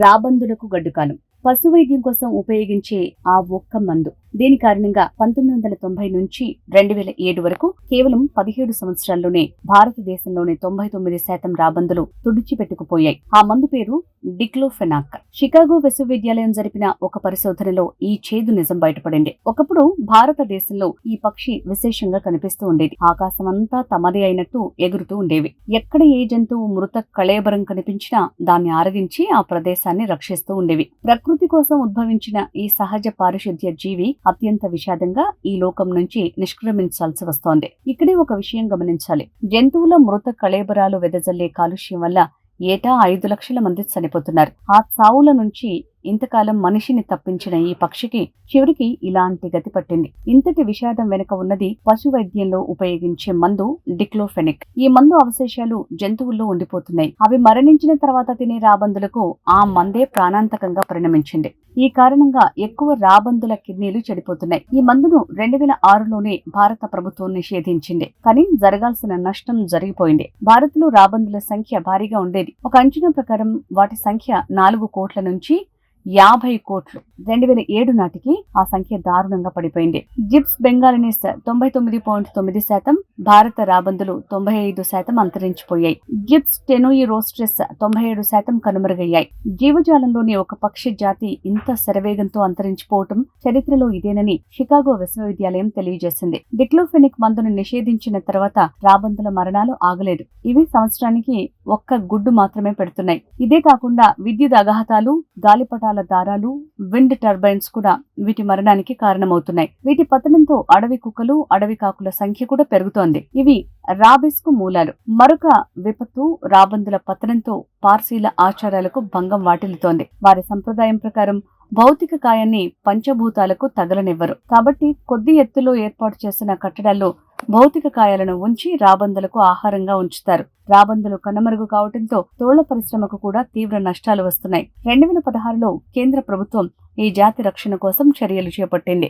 రాబందులకు గడ్డుకాలం పశు వైద్యం కోసం ఉపయోగించే ఆ ఒక్క మందు. దీని కారణంగా పంతొమ్మిది వందల తొంభై నుంచి రెండు వేల ఏడు వరకు కేవలం పదిహేడు సంవత్సరాల్లోనే భారతదేశంలోని తొంభై తొమ్మిది శాతం రాబందులు తుడిచిపెట్టుకుపోయాయి. ఆ మందు పేరు డిక్లోఫెనాక్. షికాగో విశ్వవిద్యాలయం జరిపిన ఒక పరిశోధనలో ఈ చేదు నిజం బయటపడింది. ఒకప్పుడు భారతదేశంలో ఈ పక్షి విశేషంగా కనిపిస్తూ ఉండేది. ఆకాశమంతా తమదే అయినట్టు ఎగురుతూ ఉండేవి. ఎక్కడ ఏ జంతువు మృత కళేబరం కనిపించినా దాన్ని ఆరగించి ఆ ప్రదేశాన్ని రక్షిస్తూ ఉండేవి. ప్రకృతి కోసం ఉద్భవించిన ఈ సహజ పారిశుద్ధ్య జీవి అత్యంత విషాదంగా ఈ లోకం నుంచి నిష్క్రమించాల్సి వస్తోంది. ఇక్కడే ఒక విషయం గమనించాలి. జంతువుల మృత కళేబరాలు వెదజల్లే కాలుష్యం వల్ల ఏటా ఐదు లక్షల మంది చనిపోతున్నారు. ఆ చావుల నుంచి ఇంతకాలం మనిషిని తప్పించిన ఈ పక్షికి చివరికి ఇలాంటి గతి పట్టింది. ఇంతటి విషాదం వెనుక ఉన్నది పశు వైద్యంలో ఉపయోగించే మందు డిక్లోఫెనిక్. ఈ మందు అవశేషాలు జంతువుల్లో ఉండిపోతున్నాయి. అవి మరణించిన తర్వాత తినే రాబందులకు ఆ మందే ప్రాణాంతకంగా పరిణమించింది. ఈ కారణంగా ఎక్కువ రాబందుల కిడ్నీలు చెడిపోతున్నాయి. ఈ మందును రెండు వేల ఆరులోనే భారత ప్రభుత్వం నిషేధించింది. కానీ జరగాల్సిన నష్టం జరిగిపోయింది. భారత్లో రాబందుల సంఖ్య భారీగా ఉండేది. ఒక అంచనా ప్రకారం వాటి సంఖ్య నాలుగు కోట్ల నుంచి యాభై కోట్లు. రెండు వేల ఏడు నాటికి ఆ సంఖ్య దారుణంగా పడిపోయింది. జిప్స్ బెంగాలనీస్ తొంభై తొమ్మిది పాయింట్ తొమ్మిది శాతం భారత రాబందులు తొంభై ఐదు శాతం అంతరించిపోయాయి. జిప్స్ టెనోయి రోస్ట్రెస్ తొంభై ఏడు శాతం కనుమరుగయ్యాయి. జీవజాలంలోని ఒక పక్షి జాతి ఇంత శరవేగంతో అంతరించిపోవటం చరిత్రలో ఇదేనని షికాగో విశ్వవిద్యాలయం తెలియజేసింది. డిక్లోఫెనిక్ మందును నిషేధించిన తర్వాత రాబందుల మరణాలు ఆగలేదు. ఇవి సంవత్సరానికి ఒక్క గుడ్డు మాత్రమే పెడుతున్నాయి. ఇదే కాకుండా విద్యుత్ అఘాతాలు గాలిపటాల దారాలు విండ్ టర్బైన్స్ కూడా వీటి మరణానికి కారణమవుతున్నాయి. వీటి పతనంతో అడవి కుక్కలు అడవి కాకుల సంఖ్య కూడా పెరుగుతోంది. ఇవి రాబిస్కు మూలాలు. మరొక విపత్తు రాబందుల పతనంతో పార్సీల ఆచారాలకు భంగం వాటిల్లుతోంది. వారి సంప్రదాయం ప్రకారం భౌతిక కాయాన్ని పంచభూతాలకు తగలనివ్వరు. కాబట్టి కొద్ది ఎత్తులో ఏర్పాటు చేసిన కట్టడాల్లో భౌతిక కాయాలను ఉంచి రాబందులకు ఆహారంగా ఉంచుతారు. రాబందులు కనుమరుగు కావడంతో తోళ్ళ పరిశ్రమకు కూడా తీవ్ర నష్టాలు వస్తున్నాయి. రెండు వేల పదహారులో కేంద్ర ప్రభుత్వం ఈ జాతి రక్షణ కోసం చర్యలు చేపట్టింది.